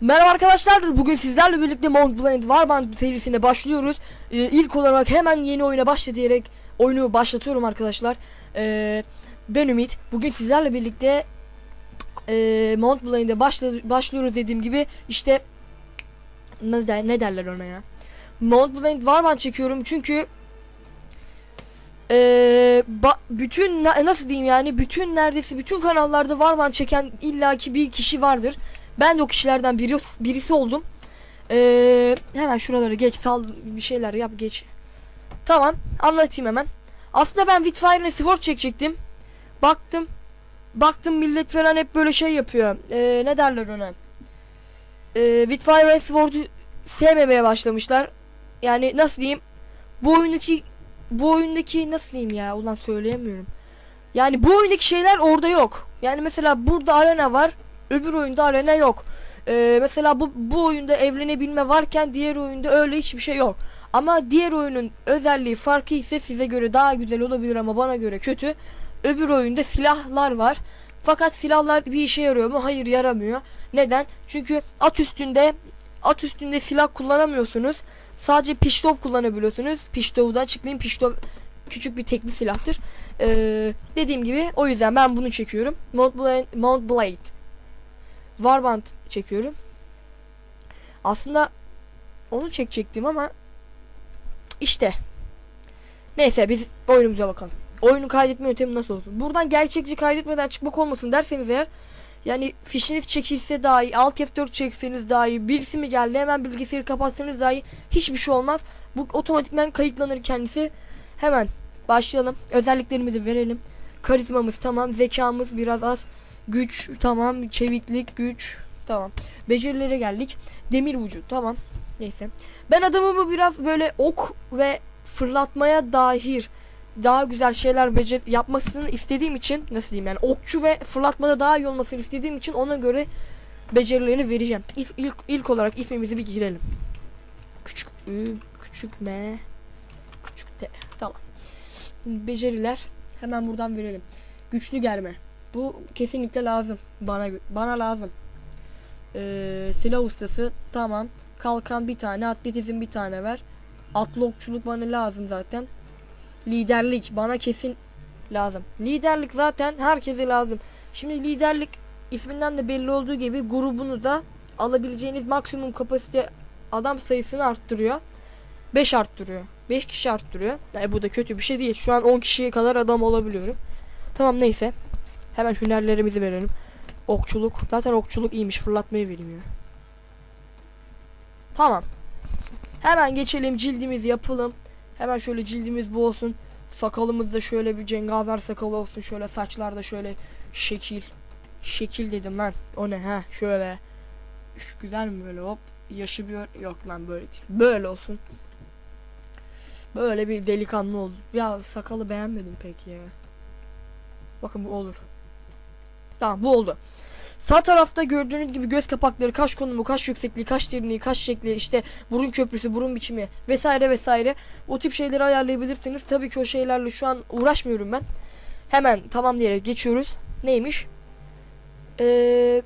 Merhaba arkadaşlar. Bugün sizlerle birlikte Mount Blade Warband serisine başlıyoruz. Ee, ilk olarak hemen yeni oyuna başla diyerek oyunu başlatıyorum arkadaşlar. Ee, ben Ümit. Bugün sizlerle birlikte e, Mount Blade'e başlıyoruz dediğim gibi işte ne, der, ne derler ona ya. Mount Blade Warband çekiyorum çünkü ee, bütün na- nasıl diyeyim yani bütün neredeyse bütün kanallarda Warband çeken illaki bir kişi vardır. Ben de o kişilerden biri birisi oldum. Ee, hemen şuraları geç sal bir şeyler yap geç. Tamam anlatayım hemen. Aslında ben Witfire Sword çekecektim. Baktım. Baktım millet falan hep böyle şey yapıyor. Ee, ne derler ona? Ee, Witfire Sword'u sevmemeye başlamışlar. Yani nasıl diyeyim? Bu oyundaki bu oyundaki nasıl diyeyim ya? Ulan söyleyemiyorum. Yani bu oyundaki şeyler orada yok. Yani mesela burada arena var. Öbür oyunda arena yok. Ee, mesela bu, bu oyunda evlenebilme varken diğer oyunda öyle hiçbir şey yok. Ama diğer oyunun özelliği farkı ise size göre daha güzel olabilir ama bana göre kötü. Öbür oyunda silahlar var. Fakat silahlar bir işe yarıyor mu? Hayır yaramıyor. Neden? Çünkü at üstünde at üstünde silah kullanamıyorsunuz. Sadece pistol kullanabiliyorsunuz. Pistol'u da açıklayayım. Pistol küçük bir tekli silahtır. Ee, dediğim gibi o yüzden ben bunu çekiyorum. Mount Blade, Mount Blade Warband çekiyorum. Aslında onu çekecektim ama işte. Neyse biz oyunumuza bakalım. Oyunu kaydetme yöntemi nasıl olsun? Buradan gerçekçi kaydetmeden çıkmak olmasın derseniz eğer yani fişiniz çekilse dahi alt F4 çekseniz dahi birisi mi geldi hemen bilgisayarı kapatsanız dahi hiçbir şey olmaz. Bu otomatikman kayıtlanır kendisi. Hemen başlayalım. Özelliklerimizi verelim. Karizmamız tamam. Zekamız biraz az. Güç tamam. Çeviklik, güç tamam. Becerilere geldik. Demir vücut tamam. Neyse. Ben adamımı biraz böyle ok ve fırlatmaya dair daha güzel şeyler becer yapmasını istediğim için nasıl diyeyim yani okçu ve fırlatmada daha iyi olmasını istediğim için ona göre becerilerini vereceğim. İlk, ilk, ilk olarak ismimizi bir girelim. Küçük Ü, küçük M, küçük T. Tamam. Beceriler hemen buradan verelim. Güçlü gelme. Bu kesinlikle lazım. Bana bana lazım. Ee, silah ustası tamam. Kalkan bir tane, atletizm bir tane ver. Atlı okçuluk bana lazım zaten. Liderlik bana kesin lazım. Liderlik zaten herkese lazım. Şimdi liderlik isminden de belli olduğu gibi grubunu da alabileceğiniz maksimum kapasite adam sayısını arttırıyor. 5 arttırıyor. 5 kişi arttırıyor. Yani bu da kötü bir şey değil. Şu an 10 kişiye kadar adam olabiliyorum. Tamam neyse. Hemen hünerlerimizi verelim. Okçuluk. Zaten okçuluk iyiymiş. Fırlatmayı bilmiyor. Tamam. Hemen geçelim cildimizi yapalım. Hemen şöyle cildimiz bu olsun. Sakalımız da şöyle bir cengaver sakalı olsun. Şöyle saçlar da şöyle şekil. Şekil dedim lan. O ne ha? Şöyle. Şu güzel mi böyle hop. Yaşı bir yok lan böyle değil. Böyle olsun. Böyle bir delikanlı oldu. Ya sakalı beğenmedim pek ya. Bakın bu olur. Tamam bu oldu. Sağ tarafta gördüğünüz gibi göz kapakları, kaş konumu, kaş yüksekliği, kaş derinliği, kaş şekli, işte burun köprüsü, burun biçimi vesaire vesaire. O tip şeyleri ayarlayabilirsiniz. Tabii ki o şeylerle şu an uğraşmıyorum ben. Hemen tamam diyerek geçiyoruz. Neymiş? Ee,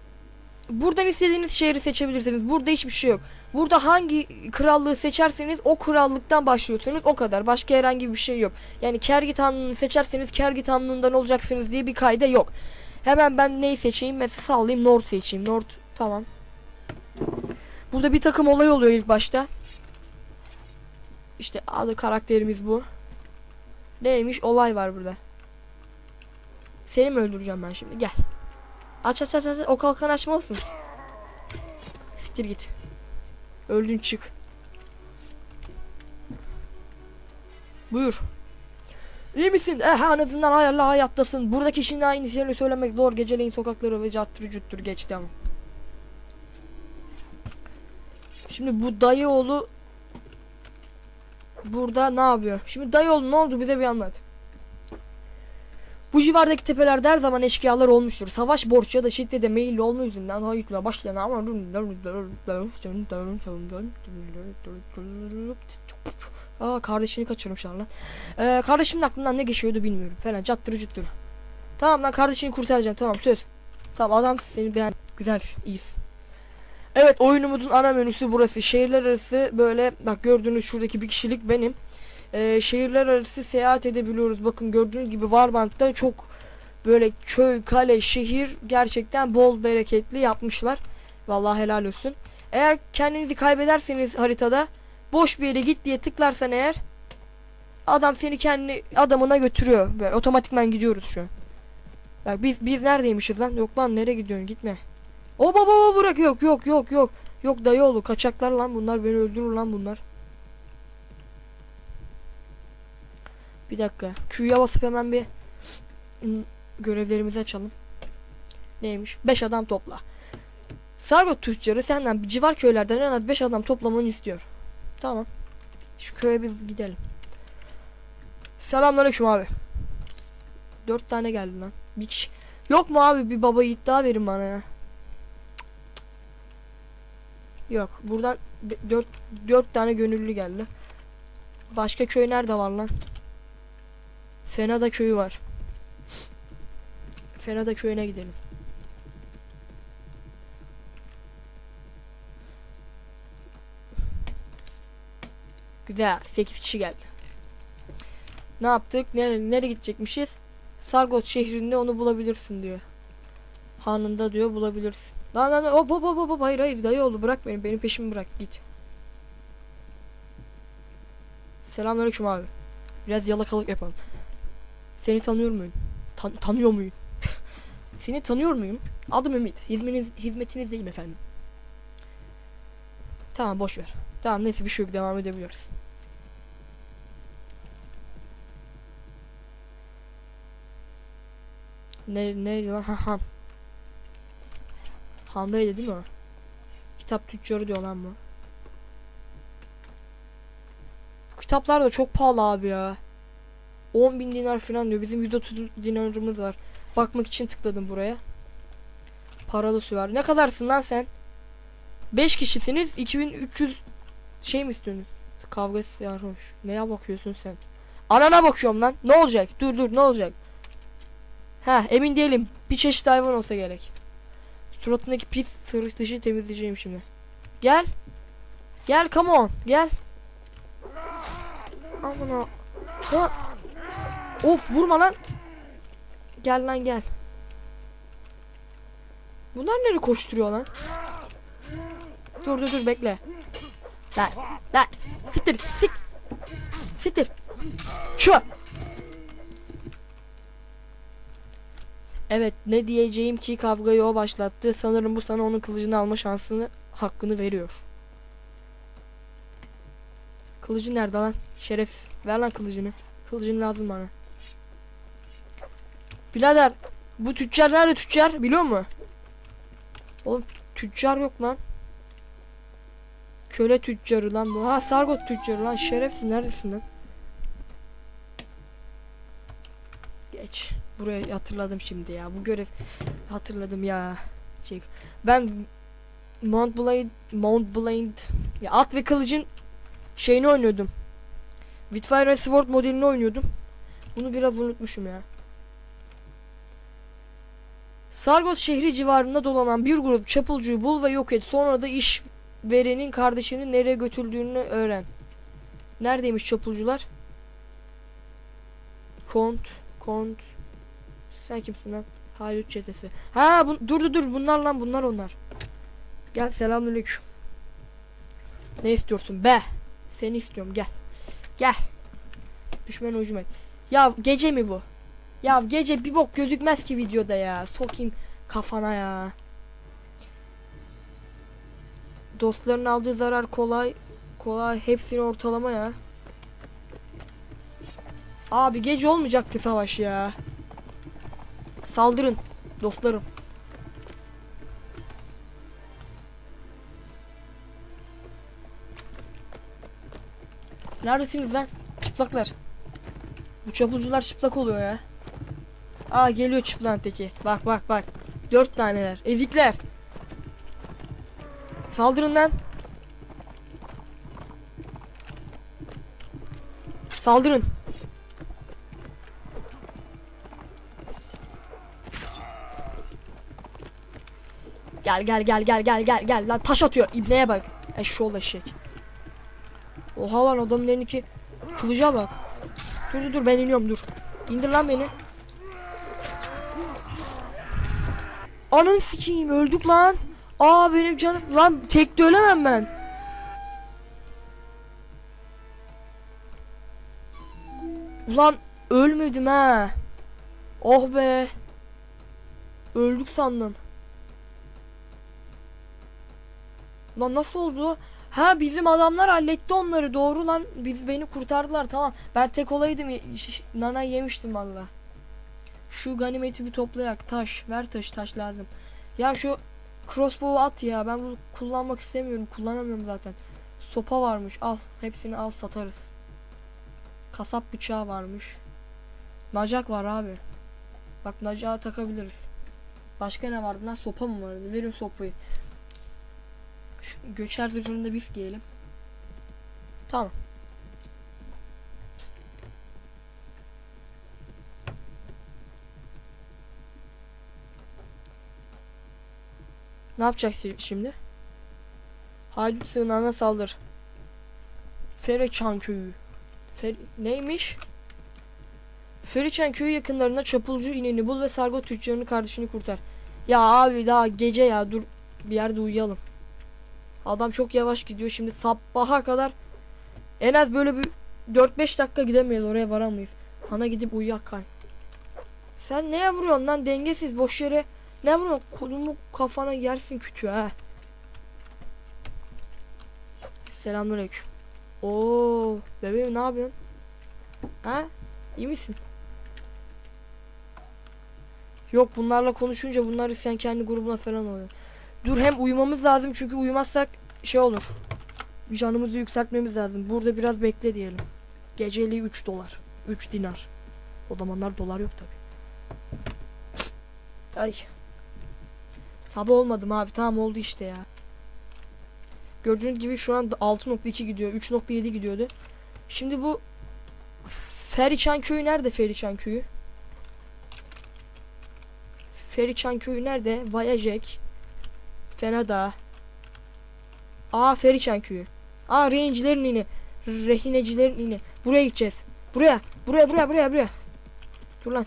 buradan istediğiniz şehri seçebilirsiniz. Burada hiçbir şey yok. Burada hangi krallığı seçerseniz o krallıktan başlıyorsunuz. O kadar. Başka herhangi bir şey yok. Yani Kergit Hanlığı'nı seçerseniz Kergit Hanlığı'ndan olacaksınız diye bir kayda yok. Hemen ben neyi seçeyim? Mesela sallayayım North seçeyim. North tamam. Burada bir takım olay oluyor ilk başta. İşte adı karakterimiz bu. Neymiş? Olay var burada. Seni mi öldüreceğim ben şimdi? Gel. Aç aç aç aç. O kalkan açmalısın. Siktir git. Öldün çık. Buyur. İyi misin? Eh en azından hayırlı hayattasın. Buradaki işin aynı yerini söylemek zor. Geceleyin sokakları ve cattır cüttür geçti ama. Şimdi bu dayıoğlu burada ne yapıyor? Şimdi dayıoğlu ne oldu bize bir anlat. Bu civardaki tepelerde her zaman eşkıyalar olmuştur. Savaş borç ya da şiddete meyilli olma yüzünden hayıkla başlayan ama Aa kardeşini kaçırmışlar lan. Ee, kardeşimin aklından ne geçiyordu bilmiyorum falan cattırı cüttürü. Tamam lan kardeşini kurtaracağım tamam söz. Tamam adam seni beğen güzelsin iyisin. Evet oyunumuzun ana menüsü burası. Şehirler arası böyle bak gördüğünüz şuradaki bir kişilik benim. Ee, şehirler arası seyahat edebiliyoruz. Bakın gördüğünüz gibi Warband'da çok böyle köy, kale, şehir gerçekten bol bereketli yapmışlar. Vallahi helal olsun. Eğer kendinizi kaybederseniz haritada boş bir yere git diye tıklarsan eğer adam seni kendi adamına götürüyor. Böyle otomatikman gidiyoruz şu. Bak biz biz neredeymişiz lan? Yok lan nereye gidiyorsun? Gitme. O baba baba bırak yok yok yok yok. Yok dayı oğlu kaçaklar lan bunlar beni öldürür lan bunlar. Bir dakika. Q'ya basıp hemen bir görevlerimizi açalım. Neymiş? 5 adam topla. Sargot tüccarı senden civar köylerden en az 5 adam toplamanı istiyor. Tamam. Şu köye bir gidelim. Selamünaleyküm abi. 4 tane geldi lan. Bir kişi. Yok mu abi bir baba yiğit daha verin bana ya. Yok. Buradan 4 4 tane gönüllü geldi. Başka köy nerede var lan? Fenada köyü var. Fenada köyüne gidelim. Güzel. 8 kişi geldi. Ne yaptık? Nereye, nereye gidecekmişiz? Sargot şehrinde onu bulabilirsin diyor. Hanında diyor bulabilirsin. Lan lan hop hop hop hop hayır hayır dayı oğlu bırak beni benim peşimi bırak git. Selamünaleyküm abi. Biraz yalakalık yapalım. Seni tanıyor muyum? Tan- tanıyor muyum? Seni tanıyor muyum? Adım Ümit. Hizmetiniz, hizmetinizdeyim efendim. Tamam boş ver. Tamam neyse bir şey yok devam edebiliyoruz. Ne ne lan ha han. Handaydı değil mi o? Kitap tüccarı diyor lan bu. Bu kitaplar da çok pahalı abi ya. 10 bin dinar falan diyor. Bizim 130 dinarımız var. Bakmak için tıkladım buraya. Paralı süvar. Ne kadarsın lan sen? 5 kişisiniz. 2300 şey mi istiyorsunuz? Kavga sarhoş. Neye bakıyorsun sen? Anana bakıyorum lan. Ne olacak? Dur dur ne olacak? Ha emin değilim. Bir çeşit hayvan olsa gerek. Suratındaki pis sırış dışı temizleyeceğim şimdi. Gel. Gel come on. Gel. Amına. Ha. Of vurma lan. Gel lan gel. Bunlar nereye koşturuyor lan? Dur dur dur bekle. Lan lan. Siktir sik. Siktir. Şu. Evet ne diyeceğim ki kavgayı o başlattı. Sanırım bu sana onun kılıcını alma şansını hakkını veriyor. Kılıcı nerede lan? Şeref. Ver lan kılıcını. Kılıcın lazım bana. Birader bu tüccar nerede tüccar biliyor musun? Oğlum tüccar yok lan. Köle tüccarı lan bu. Ha Sargot tüccarı lan. Şerefsiz neredesin lan? Geç. Burayı hatırladım şimdi ya. Bu görev hatırladım ya. Şey, ben Mount Blade Mount Blade ya at ve kılıcın şeyini oynuyordum. Witfire and Sword modelini oynuyordum. Bunu biraz unutmuşum ya. Sargot şehri civarında dolanan bir grup çapulcuyu bul ve yok et. Sonra da iş verenin kardeşini nereye götürdüğünü öğren. Neredeymiş çapulcular? Kont, kont. Sen kimsin lan? Haydut çetesi. Ha bu, dur dur dur bunlar lan bunlar onlar. Gel selamünaleyküm. Ne istiyorsun be? Seni istiyorum gel. Gel. Düşman hücum et. Ya gece mi bu? Ya gece bir bok gözükmez ki videoda ya. Sokayım kafana ya. Dostların aldığı zarar kolay kolay hepsini ortalama ya. Abi gece olmayacaktı savaş ya. Saldırın dostlarım. Neredesiniz lan? Çıplaklar. Bu çapulcular çıplak oluyor ya. Aa geliyor çıplağın teki. Bak bak bak. Dört taneler. Ezikler. Saldırın lan. Saldırın. Gel gel gel gel gel gel gel lan taş atıyor. İbneye bak. Eşşoğlu eşek. Oha lan adamın elindeki kılıca bak. Dur dur dur ben iniyorum dur. İndir lan beni. Ananı sikeyim öldük lan. Aa benim canım lan tek de ölemem ben. Ulan ölmedim ha. Oh be. Öldük sandım. Lan nasıl oldu? Ha bizim adamlar halletti onları doğru lan. Biz beni kurtardılar tamam. Ben tek olaydım nana yemiştim valla. Şu ganimeti bir toplayak. Taş. Ver taş taş lazım. Ya şu crossbow'u at ya. Ben bunu kullanmak istemiyorum. Kullanamıyorum zaten. Sopa varmış. Al. Hepsini al satarız. Kasap bıçağı varmış. Nacak var abi. Bak nacağı takabiliriz. Başka ne vardı lan? Sopa mı vardı? Verin sopayı. Şu göçer zırhını da biz giyelim. Tamam. Ne yapacak şi- şimdi? Haydut sığınağına saldır. Fereçan köyü. Fer neymiş? Feriçen köyü yakınlarında çapulcu ineni bul ve sargo tüccarını kardeşini kurtar. Ya abi daha gece ya dur bir yerde uyuyalım. Adam çok yavaş gidiyor şimdi sabaha kadar en az böyle bir 4-5 dakika gidemeyiz oraya varamayız. Hana gidip uyuyak kay. Sen neye vuruyorsun lan dengesiz boş yere ne vuruyorsun kolumu kafana yersin kütüğü ha. Selamünaleyküm. Oo bebeğim ne yapıyorsun? Ha? İyi misin? Yok bunlarla konuşunca bunları sen kendi grubuna falan oluyor. Dur hem uyumamız lazım çünkü uyumazsak şey olur. Canımızı yükseltmemiz lazım. Burada biraz bekle diyelim. Geceliği 3 dolar. 3 dinar. O zamanlar dolar yok tabi. Ay. Sabah olmadım abi tamam oldu işte ya. Gördüğünüz gibi şu an 6.2 gidiyor. 3.7 gidiyordu. Şimdi bu Feriçan köyü nerede Feriçan köyü? Feriçan köyü nerede? Vayajek. Fenada. Aa Feriçan köyü. Aa rehincilerin ini. Rehinecilerin ini. Buraya gideceğiz. Buraya. Buraya buraya buraya buraya. Dur lan.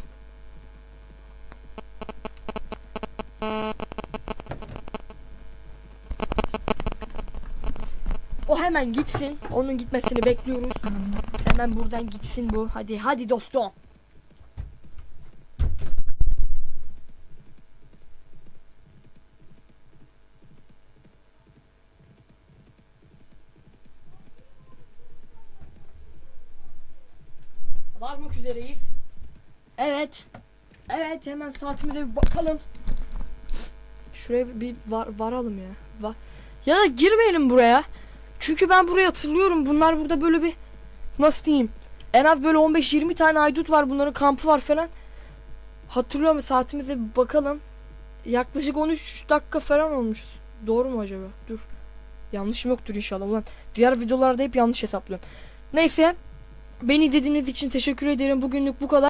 O hemen gitsin. Onun gitmesini bekliyoruz. Hemen buradan gitsin bu. Hadi hadi dostum. Varmak üzereyiz. Evet. Evet hemen saatimize bir bakalım. Şuraya bir- var, varalım ya. Va ya da girmeyelim buraya. Çünkü ben burayı hatırlıyorum. Bunlar burada böyle bir nasıl diyeyim? En az böyle 15-20 tane haydut var. Bunların kampı var falan. Hatırlıyorum saatimize bir bakalım. Yaklaşık 13 dakika falan olmuş. Doğru mu acaba? Dur. Yanlışım yoktur inşallah. Ulan diğer videolarda hep yanlış hesaplıyorum. Neyse. Beni izlediğiniz için teşekkür ederim. Bugünlük bu kadar.